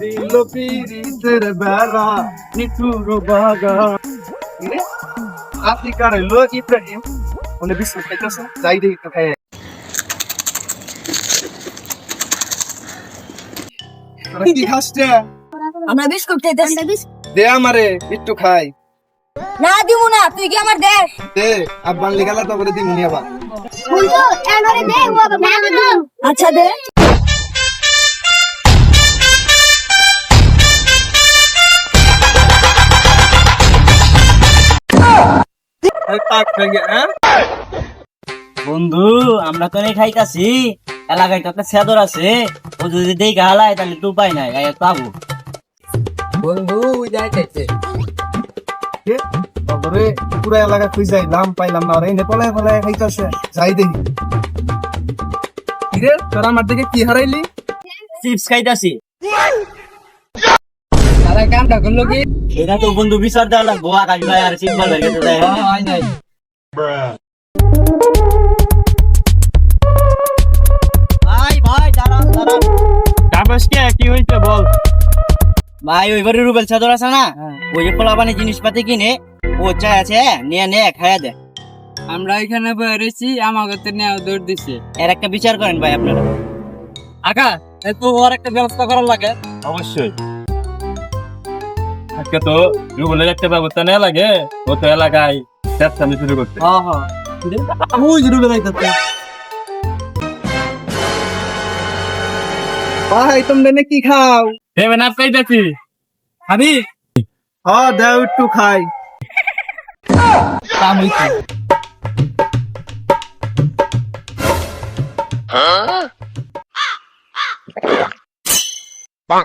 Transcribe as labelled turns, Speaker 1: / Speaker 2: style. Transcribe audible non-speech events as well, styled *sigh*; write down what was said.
Speaker 1: দিল পিরিতের বেড়া নিঠুর বাগা। ইরে আফ্রিকার লোক ইব্রাহিম উনি বিস্কুট খাইতেছে? যাই দেখি তো খাই। তোরা কি *laughs* খাসছে
Speaker 2: আমরা বিস্কুট খাইতেছি।
Speaker 1: দে আমারে একটু খাই।
Speaker 2: না দিমু না তুই কি আমার
Speaker 1: দে আব্বান লিগালা তো করে দিমুনি আবার।
Speaker 2: আচ্ছা দে।
Speaker 3: বন্ধু আমরা তো খাইতাছি। এলাকায় তো একটা সেদর আছে। ও যদি দেখে হালায় তাহলে তো উপায় নাই এই পাবো।
Speaker 4: বন্ধু যাইতেছে
Speaker 1: বাবরে পুরা এলাকা খুঁজ যাই? লাম পাইলাম না রে নেপালে ফলায় খাইতাছে। যাই দেখি। কিরে তোরা আমার দিকে কি হারাইলি?
Speaker 3: চিপস খাইতাছি।
Speaker 4: তারা কামটা করল কি?
Speaker 3: এটা তো বন্ধু বিচার দেওয়া লাগবো আকাশ ভাই আর হয়ে গেছে তাই।
Speaker 4: হয় নাই।
Speaker 3: ভাই ভাই দাঁড়ান দাঁড়ান
Speaker 1: কাগজ কে কি হইছে বল?
Speaker 3: ভাই ওই রুবেল চাদর আছে না? ওই যে পোলাপানি জিনিসপাতি কিনে ও চাই আছে নিয়ে নে খাইয়া দে।
Speaker 4: আমরা এখানে বেরিয়েছি আমাকে তো নেওয়া দৌড় দিছে।
Speaker 3: এর একটা বিচার করেন ভাই আপনারা।
Speaker 4: আকা তো ওর একটা ব্যবস্থা করার লাগে।
Speaker 5: অবশ্যই। আজকে তো রুবেলের একটা ব্যবস্থা নেওয়া লাগে। ও তো এলাকায় চেষ্টা শুরু করতে
Speaker 1: হ্যাঁ হ্যাঁ। ওই যে রুবে যাইতাছে ভাই তোমরা নে কি খাও
Speaker 5: দেবে না খাইতেছি
Speaker 1: আমি হ্যাঁ দাও একটু খাই।
Speaker 4: কাম হইছে।
Speaker 1: আই